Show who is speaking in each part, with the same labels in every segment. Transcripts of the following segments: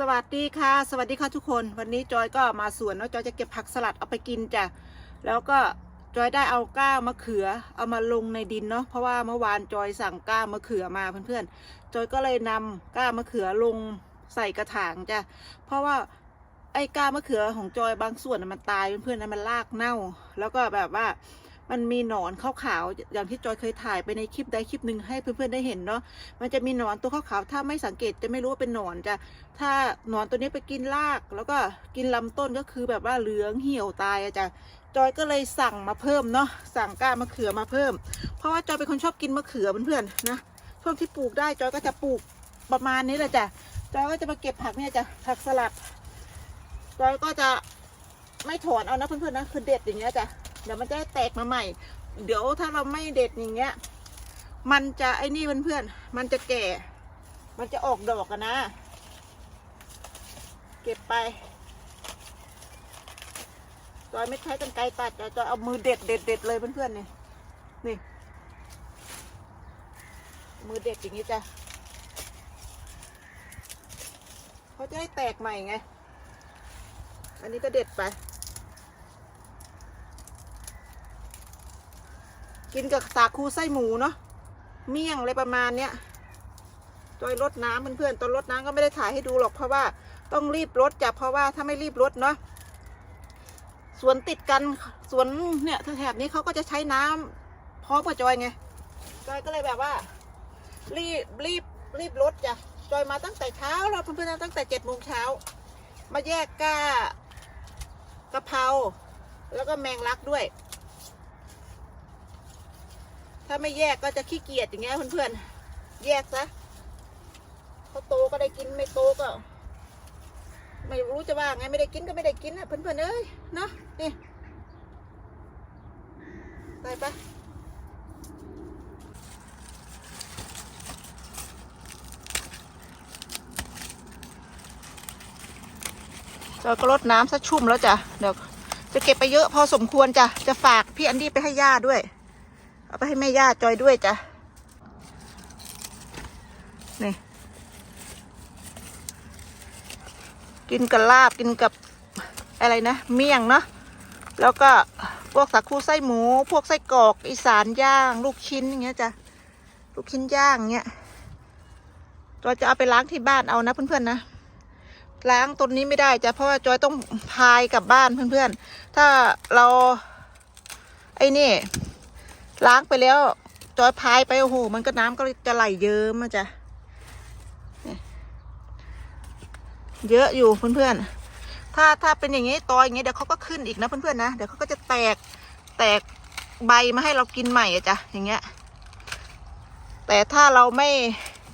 Speaker 1: สวัสดีค่ะ สวัสดีค่ะทุกคน วันนี้จอยก็มาสวนเนาะจอยจะเก็บผักสลัดเอาไปกินจ้ะแล้วก็จอยได้เอาก้ามะเขือเอามาลงในดินเนาะเพราะว่าเมื่อวานจอยสั่งก้ามะเขือมาเพื่อนๆจอยก็เลยนำก้ามะเขือลงใส่กระถางจ้ะเพราะว่าไอ้ก้ามะเขือของจอยบางส่วนน่ะมันตายเพื่อนๆนะมันรากเน่า แล้วก็แบบว่า มันมีหนอนขาวๆอย่างที่จอยเคยถ่ายไปในคลิปใดคลิปหนึ่งให้เพื่อนๆได้เห็นเนาะมันจะมีหนอนตัวขาวๆถ้าไม่สังเกตจะไม่รู้ว่าเป็นหนอนจ้ะถ้าหนอนตัวนี้ไปกินราก แล้วก็กินลำต้นก็คือแบบว่าเหลืองเหี่ยวตายอะจ้ะจอยก็เลยสั่งมาเพิ่มเนาะสั่งก้ามะเขือมาเพิ่ม เพราะว่าจอยเป็นคนชอบกินมะเขือเพื่อนๆนะช่วงที่ปลูกได้จอยก็จะปลูกประมาณนี้แหละจ้ะจอยก็จะมาเก็บผักเนี่ยจ้ะผักสลัดจอยก็จะไม่ถอนเอานะเพื่อนๆนะคือเด็ดอย่างเงี้ยจ้ะ เดี๋ยวมันจะแตกมาใหม่ เดี๋ยวถ้าเราไม่เด็ดอย่างเงี้ย มันจะไอ้นี่เพื่อนๆ มันจะแก่ มันจะออกดอกกันนะ เก็บไปจอยไม่ใช้กันไกรตัดจอยจอยเอามือเด็ดเด็ดเด็ดเลยเพื่อนๆนี่นี่ มือเด็ดอย่างนี้จ้ะเขาจะให้แตกใหม่ไง อันนี้ก็เด็ดไป กินกับสาคูไส้หมูเนาะเมี่ยงอะไรประมาณเนี้ยจอยรดน้ำเพื่อนๆตอนรดน้ำก็ไม่ได้ถ่ายให้ดูหรอกเพราะว่าต้องรีบรดจ้ะเพราะว่าถ้าไม่รีบรดเนาะสวนติดกันสวนเนี่ยแถบนี้เขาก็จะใช้น้ำพร้อมกับจอยไงจอยก็เลยแบบว่า รีบรีบรีบรดจ้ะจอยมาตั้งแต่เช้าเราเพื่อนๆตั้งแต่เจ็ดโมงเช้ามาแยกก้ากะเพราแล้วก็แมงลักด้วย ถ้าไม่แยกก็จะขี้เกียจอย่างเงี้ยเพื่อนๆ แยกซะเขาโตก็ได้กินไม่โตก็ ไม่รู้จะว่าไงไม่ได้กินก็ไม่ได้กินนะเพื่อนๆเอ้ยเนาะนี่ไปปะเราก็รดน้ำซะชุ่มแล้วจ้ะเดี๋ยวจะเก็บไปเยอะพอสมควรจ้ะจะฝากพี่อันดี้ไปให้ย่าด้วย เอาไปให้แม่ย่าจอยด้วยจ้ะ นี่ กินกับลาบกินกับอะไรนะ เมี่ยงเนาะ แล้วก็พวกสาคูไส้หมู พวกไส้กรอก อีสานย่าง ลูกชิ้นอย่างเงี้ยจ้ะ ลูกชิ้นย่างเงี้ยจอยจะเอาไปล้างที่บ้านเอานะเพื่อนๆนะล้างต้นนี้ไม่ได้จ้ะเพราะว่าจอยต้องพายกลับบ้านเพื่อนๆ ถ้าเราไอ้นี่ ล้างไปแล้ว จอยพายไปโอ้โห มันก็น้ำก็จะไหลเยิ้มอะจ้ะเยอะอยู่เพื่อนๆ ถ้าถ้าเป็นอย่างนี้ตออย่างนี้เดี๋ยวเขาก็ขึ้นอีกนะเพื่อนๆนะ เดี๋ยวเขาก็จะแตกแตกใบมาให้เรากินใหม่อะจ้ะอย่างเงี้ย แต่ถ้าเราไม่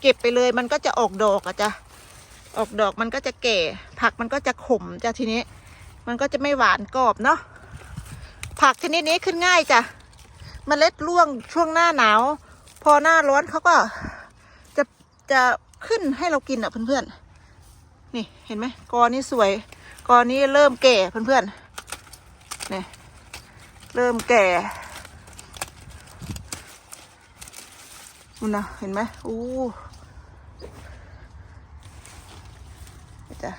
Speaker 1: เก็บไปเลยมันก็จะออกดอกอะจ้ะ ออกดอกมันก็จะแก่ ผักมันก็จะขมจ้ะทีนี้ มันก็จะไม่หวานกรอบเนาะ ผักชนิดนี้ขึ้นง่ายจ้ะ เมล็ดร่วงช่วงหน้าหนาว พอหน้าร้อนเขาก็จะจะขึ้นให้เรากินอะเพื่อนๆ นี่เห็นไหมกอนี้สวย กอนี้เริ่มแก่เพื่อนๆนี่เริ่มแก่นู่นนะเห็นไหมอู้จ้ะ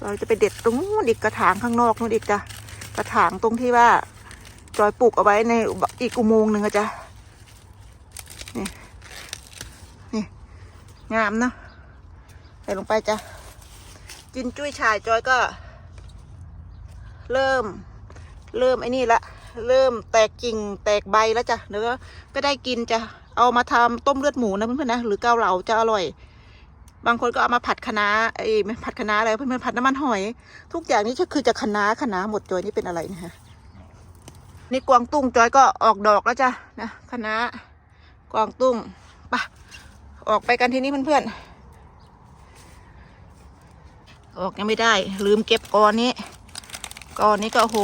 Speaker 1: เราจะไปเด็ดตรงนู้นอีกกระถางข้างนอกนู้นอีกจ้ะ กระถางตรงที่ว่าจอยปลูกเอาไว้ในอีกอุโมงค์หนึ่งอะจ้ะนี่นี่งามเนอะใส่ลงไปจ้ะจินจุ้ยชายจอยก็ เริ่ม เริ่มไอ้นี่ละเริ่มแตกกิ่งแตกใบแล้วจ้ะเดี๋ยวก็ได้กินจ้ะเอามาทำต้มเลือดหมูนะเพื่อนๆนะหรือเกาเหลาจะอร่อย บางคนก็เอามาผัดคะน้าไอ้ผัดคะน้าอะไรเพื่อนๆผัดน้ำมันหอย ทุกอย่างนี่ก็คือจะคะน้าคะน้าหมดจอยนี่เป็นอะไรนะฮะนี่กวางตุ้งจอยก็ออกดอกแล้วจ้ะนะคะน้ากวางตุ้งไปะออกไปกันที่นี้เพื่อนๆออกยังไม่ได้ ลืมเก็บกอนนี้กอนนี้ก็โอ้โห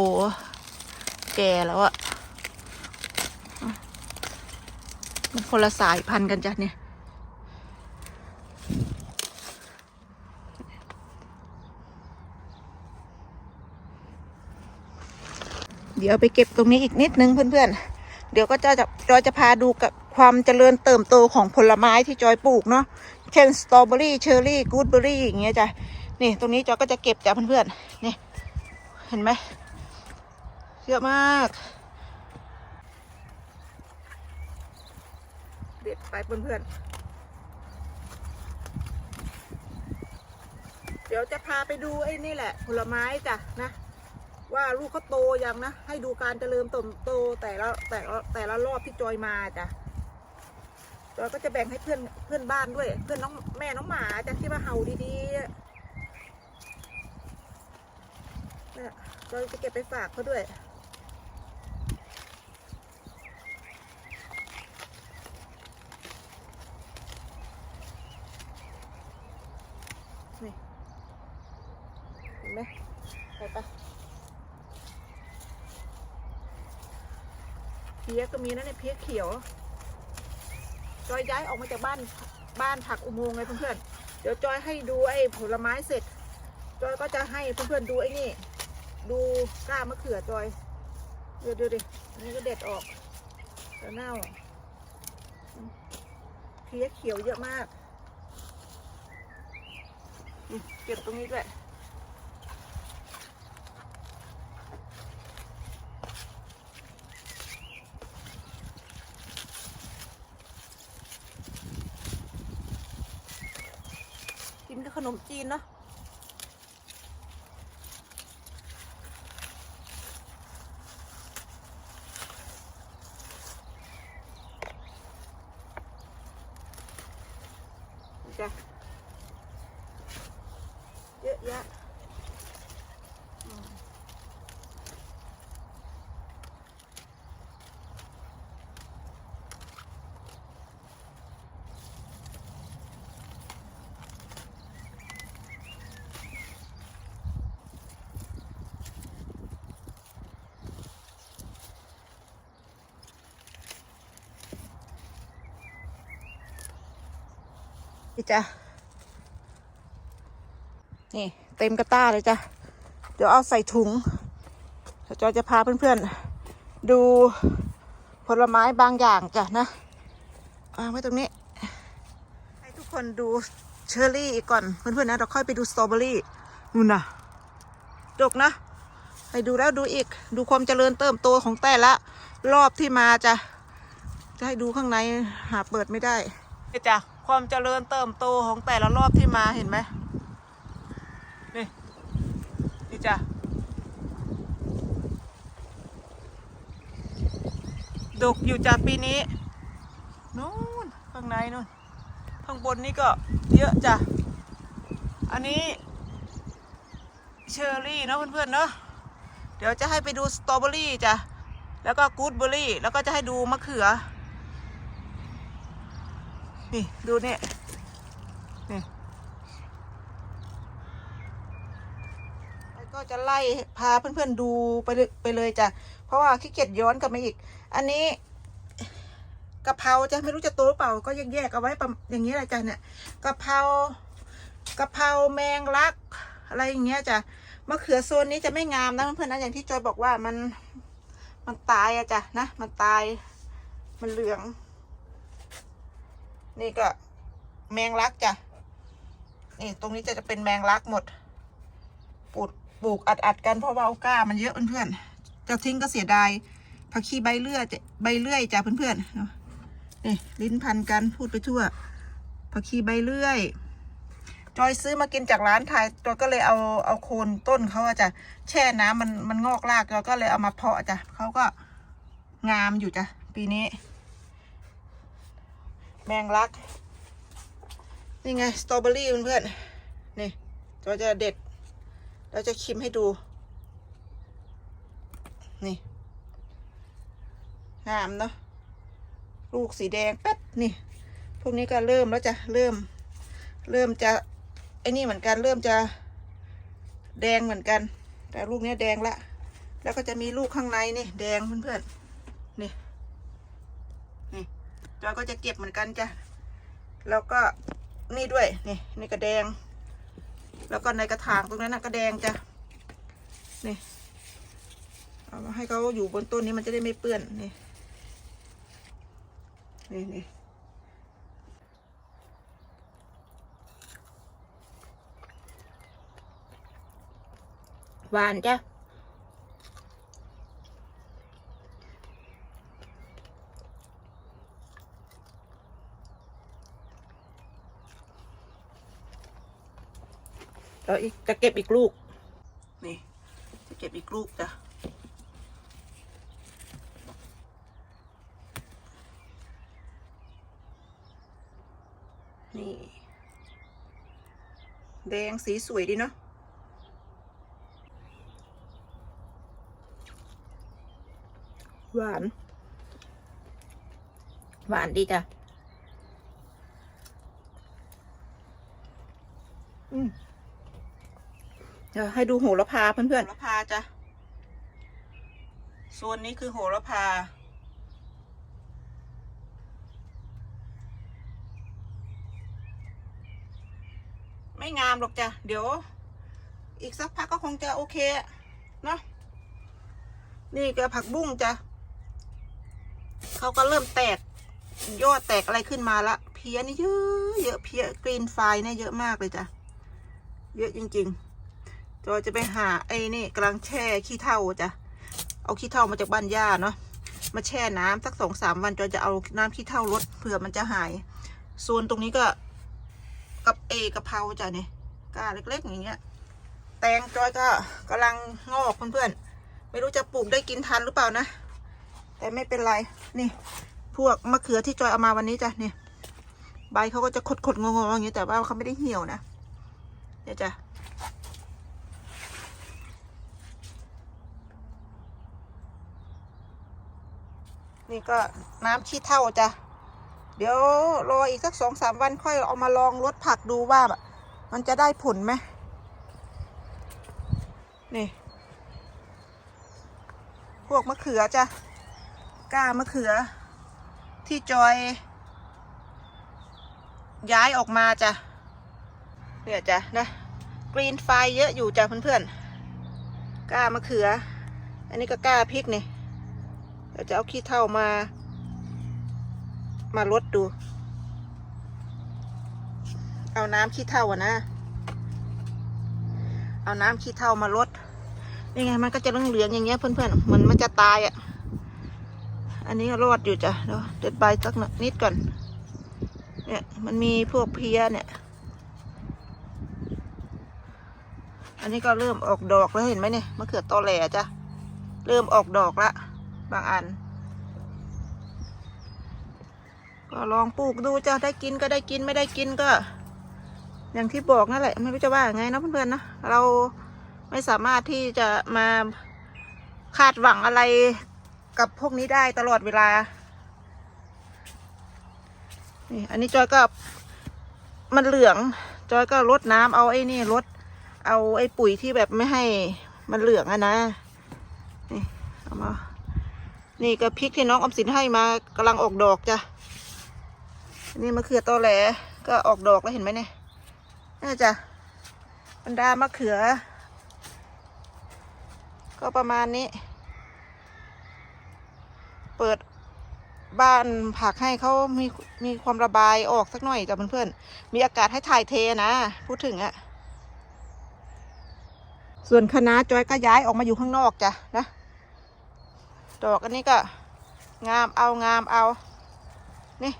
Speaker 1: แก่แล้วอะมันคนละสายพันธุ์กันจ้ะเนี่ย เดี๋ยวไปเก็บตรงนี้อีกนิดนึงเพื่อนๆ เดี๋ยวก็จะจะจอยจะพาดูกับความเจริญเติบโตของผลไม้ที่จอยปลูกเนาะ เช่นสตรอเบอรี่ เชอร์รี่กูดเบอรี่อย่างเงี้ยจ้ะ นี่ตรงนี้จอยก็จะเก็บจ้ะเพื่อนๆ นี่ เห็นไหมเยอะมาก เด็ดไปเพื่อนๆเดี๋ยวจะพาไปดูไอ้นี่แหละผลไม้จ้ะนะ ว่าลูกเขาโตยังนะ ให้ดูการเจริญเติบโตแต่ละแต่ละแต่ละรอบที่จอยมาจ้ะเราก็จะแบ่งให้เพื่อนเพื่อนบ้านด้วย เพื่อนน้องแม่น้องหมาจ้ะที่มาเห่าดีๆเนี่ยจอยจะเก็บไปฝากเขาด้วย นี่เห็นไหมไปปะเพียก็ มีนะเนี่ยเพียเขียวจอยย้ายออกมาจากบ้านบ้านผักอุโมงค์เลยเพื่อนๆเดี๋ยวจอยให้ดูไอ้ผลไม้เสร็จจอยก็จะให้เพื่อนๆดูไอ้นี่ ดูกล้ามะเขือจอยเดี๋ยวดูดิอันนี้ก็เด็ดออกจะเน่าเพียเขียวเยอะมากเก็บตรงนี้ด้วย กิ นกับขนมจีนเนาะจ้ะเยอะแยะ จ้ะ นี่เต็มกระต้าเลยจ้ะ เดี๋ยวเอาใส่ถุงเดี๋ยวจอยจะพาเพื่อนๆ ดูผลไม้บางอย่างจ้ะนะวางไว้ตรงนี้ ให้ทุกคนดูเชอร์รี่ก่อนเพื่อนๆนะเราค่อยไปดูสตรอเบอรี่นู่นน่ะดกนะไปดูแล้วดูอีกดูความเจริญเติบโตของแต่ละ รอบที่มาจ้ะจะให้ดูข้างในหาเปิดไม่ได้จ้ะ ความเจริญเติบโตของแต่ละรอบที่มาเห็นไหมนี่นี่จ้ะดกอยู่จากปีนี้นู้นข้างในนู้นข้างบนนี่ก็เยอะจ้ะ อันนี้เชอร์รี่เนาะเพื่อนๆเนาะเดี๋ยวจะให้ไปดูสตรอเบอรี่จ้ะ แล้วก็กูดเบอรี่ แล้วก็จะให้ดูมะเขือ นี่ดูเนี่ยนี่ก็จะไล่พาเพื่อนๆดูไปเลยไปเลยจ้ะ เพราะว่าขี้เกียจย้อนกลับมาอีก อันนี้กะเพราจะไม่รู้จะโตหรือเปล่าก็แยกๆเอาไว้อย่างนี้แหละจ้ะเนี่ยกะเพรากะเพราแมงลักอะไรอย่างเงี้ยจ้ะมะเขือโซนนี้จะไม่งามนะเพื่อนๆนะอย่างที่จอยบอกว่ามันมันตายอะจ้ะนะ มันตายมันเหลือง นี่ก็แมงลักจ้ะ นี่ตรงนี้จะจะเป็นแมงลักหมด ปลูกปลูกอัดอัดกันเพราะว่าเอาก้ามันเยอะเพื่อนๆจะทิ้งก็เสียดายผักชีใบเลื่อยใบเลื่อยจ้ะเพื่อนๆนี่ลิ้นพันกันพูดไปทั่วผักชีใบเลื่อย จอยซื้อมากินจากร้านไทยจอยก็เลยเอาเอาโคนต้นเขาอะจ้ะแช่น้ำมันมันงอกรากจอยก็เลยเอามาเพาะจ้ะเขาก็งามอยู่จ้ะปีนี้ แมงลัก นี่ไง สตรอเบอรี่เพื่อนๆ นี่จอยจะเด็ด เราจะชิมให้ดู นี่ งามเนาะ ลูกสีแดงแป๊ดนี่ พวกนี้ก็เริ่มแล้วจะเริ่ม เริ่มจะ ไอ้นี่เหมือนกัน เริ่มจะแดงเหมือนกัน แต่ลูกเนี้ยแดงละ แล้วก็จะมีลูกข้างในนี่ แดงเพื่อนๆ นี่ จอยก็จะเก็บเหมือนกันจ้ะ แล้วก็นี่ด้วย นี่นี่ก็แดง แล้วก็ในกระถางตรงนั้นนะก็แดงจ้ะ นี่ เอามาให้เขาอยู่บนต้นนี้มันจะได้ไม่เปื้อน นี่ นี่นี่หวานจ้ะ แล้วอีกจะเก็บอีกลูก นี่ จะเก็บอีกลูกจ้ะนี่ แดงสีสวยดีเนาะหวาน หวานดีจ้ะ อืม เดี๋ยวให้ดูโหระพาเพื่อนๆโหระพาจ้ะโซนนี้คือโหระพา ไม่งามหรอกจ้ะ เดี๋ยว อีกสักพักก็คงจะโอเคเนาะนี่ก็ผักบุ้งจ้ะเขาก็เริ่มแตกยอดแตกอะไรขึ้นมาละเพี้ยนี่เยอะเยอะเพี้ยกรีนไฟเนี่ยเยอะมากเลยจ้ะ เยอะจริง ๆ จอยจะไปหาไอ้นี่กำลังแช่ขี้เถ้าจ้ะ เอาขี้เถ้ามาจากบ้านย่าเนาะ มาแช่น้ำสักสองสามวันจอยจะเอาน้ำขี้เถ้าลดเผื่อมันจะหาย ส่วนตรงนี้ก็ กับเอกะเพราจ้ะเนี่ยก้าเล็กๆอย่างเงี้ย แตงจอยก็กำลังงอกเพื่อนๆ ไม่รู้จะปลูกได้กินทันหรือเปล่านะ แต่ไม่เป็นไร นี่ พวกมะเขือที่จอยเอามาวันนี้จ้ะเนี่ยใบเขาก็จะขดๆงอๆอย่างเงี้ยแต่ว่าเขาไม่ได้เหี่ยวนะ เดี๋ยวจ้ะ นี่ก็น้ำขี้เท่าจ้ะ เดี๋ยวรออีกสักสองสามวันค่อยเอามาลองรดผักดูว่าแบบมันจะได้ผลไหมนี่ พวกมะเขือจ้ะก้ามะเขือ ที่จอย ย้ายออกมาจ้ะเนี่ยจ้ะนะกรีนไฟเยอะอยู่จ้ะเพื่อนๆก้ามะเขือ อันนี้ก็ก้าพริกนี่ เดี๋ยวจะเอาขี้เท่ามา มาลดดู เอาน้ำขี้เท่าอะนะ เอาน้ำขี้เท่ามาลดนี่ไงมันก็จะเหลืองๆอย่างเงี้ยเพื่อนๆเหมือนมันจะตายอะ่ะ อันนี้รอดอยู่จ้ะเดี๋ยวเด็ดใบสักนิดก่อน เนี่ยมันมีพวกเพี้ยเนี่ย อันนี้ก็เริ่มออกดอกแล้วเห็นไหมเนี่ยมะเขือตอแหลจ้ะ เริ่มออกดอกละ บางอัน ก็ลองปลูกดูจะได้กินก็ได้กินไม่ได้กินก็ อย่างที่บอกนั่นแหละ ไม่รู้จะว่าไงนะเพื่อนๆนะเราไม่สามารถที่จะมาคาดหวังอะไรกับพวกนี้ได้ตลอดเวลา นี่อันนี้จอยก็มันเหลือง จอยก็ลดน้ำเอาไอ้นี่ลด เอาไอ้ปุ๋ยที่แบบไม่ให้มันเหลืองอะนะ นี่เอามา นี่ก็พริกที่น้องอมสินให้มากำลังออกดอกจ้ะนี่มะเขือตอแหลก็ออกดอกแล้วเห็นไหมเนี่ยนี่จ้ะบรรดามะเขือ ก็ประมาณนี้ เปิดบ้านผักให้เขามีมีความระบายออกสักหน่อยจ้ะเพื่อนๆมีอากาศให้ถ่ายเทนะ พูดถึงอะส่วนคณะจอยก็ย้ายออกมาอยู่ข้างนอกจ้ะนะ ดอกอันนี้ก็งามเอางามเอา นี่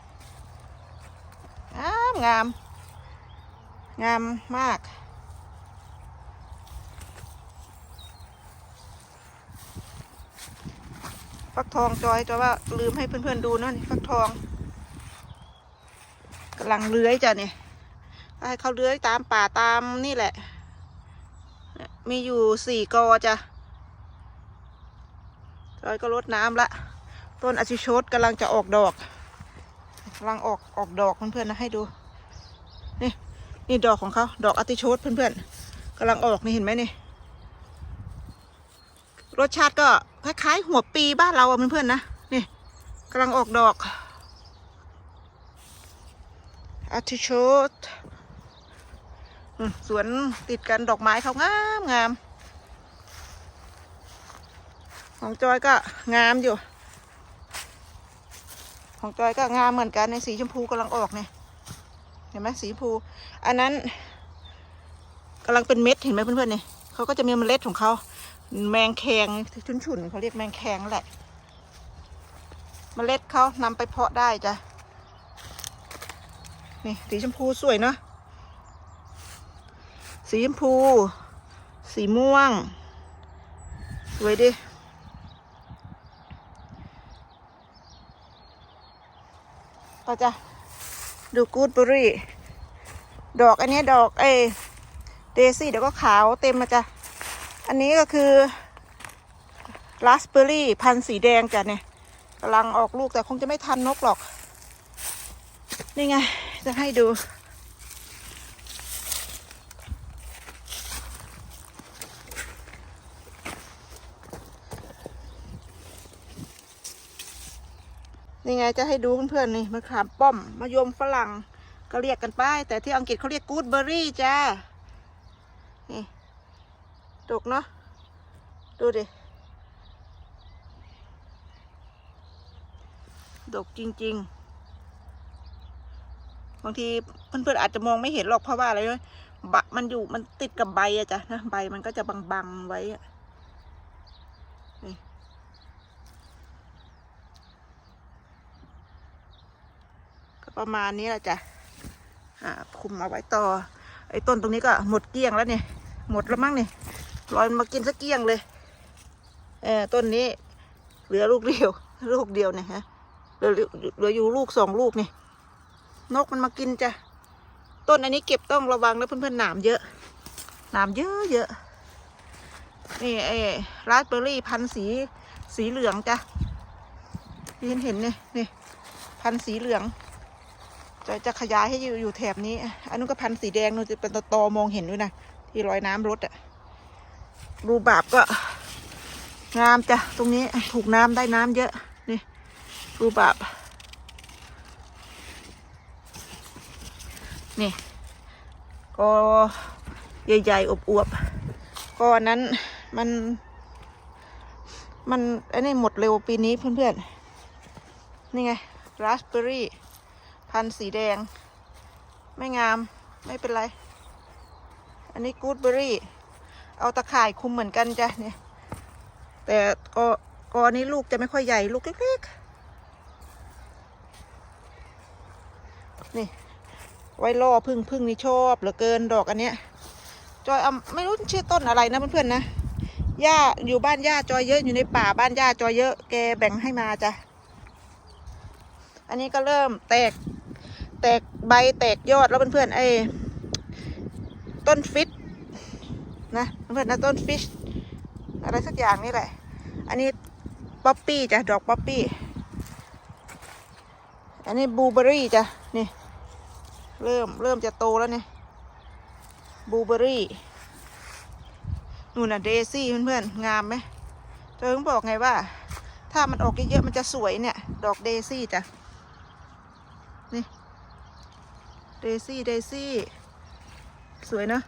Speaker 1: งามงาม งามมาก ฟักทองจอยจอยว่าลืมให้เพื่อนๆดูนะนี่ฟักทองกำลังเลื้อยจ้ะเนี่ยให้เขาเลื้อยตามป่าตามนี่แหละ มีอยู่สี่กอจ้ะ จอยก็ลดน้ำละ ต้นอชิโชตกำลังจะออกดอกกำลังออกออกดอกเพื่อนๆนะให้ดู นี่นี่ดอกของเขาดอกอติโชตเพื่อนๆกำลังออกนี่เห็นไหมนี่ รสชาติก็คล้ายๆหัวปีบ้านเราเพื่อนๆนะนี่กำลังออกดอกอาทิโชตสวนติดกันดอกไม้เขางามงาม ของจอยก็งามอยู่ ของจอยก็งามเหมือนกันในสีชมพูกำลังออกเนี่ยเห็นไหมสีชมพู อันนั้นกำลังเป็นเม็ดเห็นไหมเพื่อนๆเนี่ยเขาก็จะมีเมล็ดของเขาแมงแคงชุนๆเขาเรียกแมงแคงแหละเมล็ดเขานำไปเพาะได้จ้ะนี่สีชมพูสวยเนาะสีชมพู สีม่วง สวยดิ ก็จะดูกูดเบอรี่ ดอกอันนี้ดอกเอเดซี่เดี๋ยวก็ขาวเต็มมาจ้ะ อันนี้ก็คือราสเบอรี่พันธุ์สีแดงจ้ะเนี่ยกำลังออกลูกแต่คงจะไม่ทันนกหรอก นี่ไง จะให้ดู นี่ไงจะให้ดูเพื่อนๆนี่มะขามป้อมมะยมฝรั่งก็เรียกกันไป แต่ที่อังกฤษเขาเรียกกูดเบอร์รี่จ้า นี่ดกเนาะ ดูดิ ดกจริง ๆ บางทีเพื่อนๆอาจจะมองไม่เห็นหรอกเพราะว่าอะไรเลยบะมันอยู่มันติดกับใบอะจ้ะนะ ใบมันก็จะบังๆไว้อะ ประมาณนี้แหละจ้ะอ่าคุมเอาไว้ต่อ ไอ้ต้นตรงนี้ก็หมดเกลี้ยงแล้วเนี่ยหมดแล้วมั้งเนี่ยลอยมากินสักเกลี้ยงเลยเออต้นนี้ เหลือลูกเดียว ลูกเดียวเนี่ยฮะเหลือเหลืออยู่ลูกสองลูกนี่นกมันมากินจ้ะต้นอันนี้เก็บต้องระวังนะเพื่อนๆหนามเยอะหนามเยอะเยอะนี่ไอ้ราสเบอร์รี่พันสีสีเหลืองจ้ะที่เห็นเห็นเนี่ยนี่พันสีเหลือง จะจะขยายให้อยู่อยู่แถบนี้ อันนู้นก็พันธุ์สีแดงนู้นจะเป็นตอตอๆมองเห็นด้วยนะ ที่รอยน้ำรถอะรูบาบก็งามจ้ะ ตรงนี้ถูกน้ำได้น้ำเยอะ นี่ รูบาบ นี่ ก็ใหญ่ๆอบๆก็อันนั้นมัน มันไอ้นี่หมดเร็วปีนี้เพื่อนๆ นี่ไงราสเบอร์รี่ พันธุ์สีแดง ไม่งามไม่เป็นไร อันนี้กูดเบอรี่ เอาตะข่ายคุมเหมือนกันจ้ะเนี่ย แต่ก็กอนี้ลูกจะไม่ค่อยใหญ่ลูกเล็กๆ นี่ ไว้ล่อพึ่งพึ่งนี่ชอบเหลือเกินดอกอันเนี้ย จอยเอาไม่รู้ชื่อต้นอะไรนะเพื่อนๆนะย่าอยู่บ้านย่าจอยเยอะอยู่ในป่าบ้านย่าจอยเยอะแกแบ่งให้มาจ้ะ อันนี้ก็เริ่มแตก แตกใบแตกยอดแล้วเพื่อนๆไอ้ต้นฟิตนะเพื่อนๆนะต้นฟิชอะไรสักอย่างนี่แหละ อันนี้ป๊อปปี้จ้ะดอกป๊อปปี้ อันนี้บลูเบอรี่จ้ะนี่เริ่มเริ่มจะโตแล้วเนี่ยบลูเบอร์รี่นู่นน่ะเดซี่เพื่อนๆงามไหมเธอต้องบอกไงว่า ถ้ามันออกเยอะๆมันจะสวยเนี่ย ดอกเดซี่จ้ะนี่ เดซี่เดซี่สวยนะ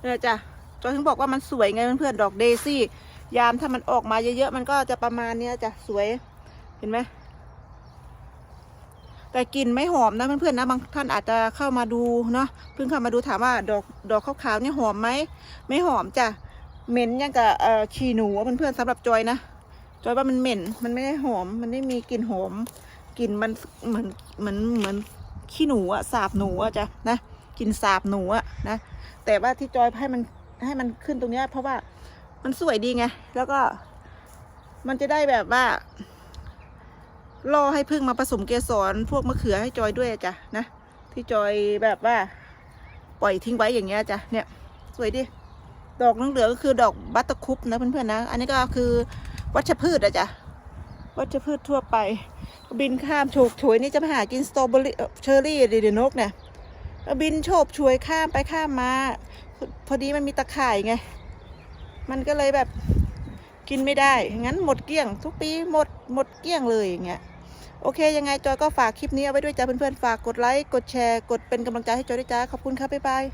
Speaker 1: เนี่ยจ้ะจอยถึงบอกว่ามันสวยไงเพื่อนๆดอกเดซี่ ยามถ้ามันออกมาเยอะๆมันก็จะประมาณเนี้ยจ้ะสวยเห็นไหมแต่กลิ่นไม่หอมนะเพื่อนๆนะบางท่านอาจจะเข้ามาดูเนาะเพิ่งเข้ามาดูถามว่าดอกดอกขาวๆนี่หอมไหมไม่หอมจ้ะเหม็นยังกับเอ่อขี้หนูเพื่อนๆสำหรับจอยนะจอยว่ามันเหม็นมันไม่ได้หอมมันไม่มีกลิ่นหอม กลิ่นมันเหมือนเหมือนเหมือนขี้หนูอะสาบหนูอะจ้ะนะกลิ่นสาบหนูอะนะแต่ว่าที่จอยให้มันให้มันขึ้นตรงเนี้ยเพราะว่ามันสวยดีไงแล้วก็ มันจะได้แบบว่าล่อให้พึ่งมาผสมเกสรพวกมะเขือให้จอยด้วยจ้ะนะที่จอยแบบว่า ปล่อยทิ้งไว้อย่างเงี้ยจ้ะเนี่ย สวยดิดอกเหลืองๆก็คือดอกบัตเตอร์คุปนะเพื่อนๆนะ อันนี้ก็คือวัชพืชอะจ้ะ วัชพืชทั่วไป บินข้ามโฉกฉวยนี่จะมาหากินสตรอเบอรี่เชอร์รี่เดนกเนี่ยบินโฉบฉวยข้ามไปข้ามมา พอดีมันมีตะข่ายไง มันก็เลยแบบกินไม่ได้ งั้นหมดเกลี้ยง ทุกปีหมดหมดเกลี้ยงเลยอย่างเงี้ย โอเค ยังไงจอยก็ฝากคลิปนี้เอาไว้ด้วยจ้าเพื่อนๆ ฝากกดไลค์ กดแชร์ กดเป็นกำลังใจให้จอยด้วยจ้า ขอบคุณครับบ๊ายบาย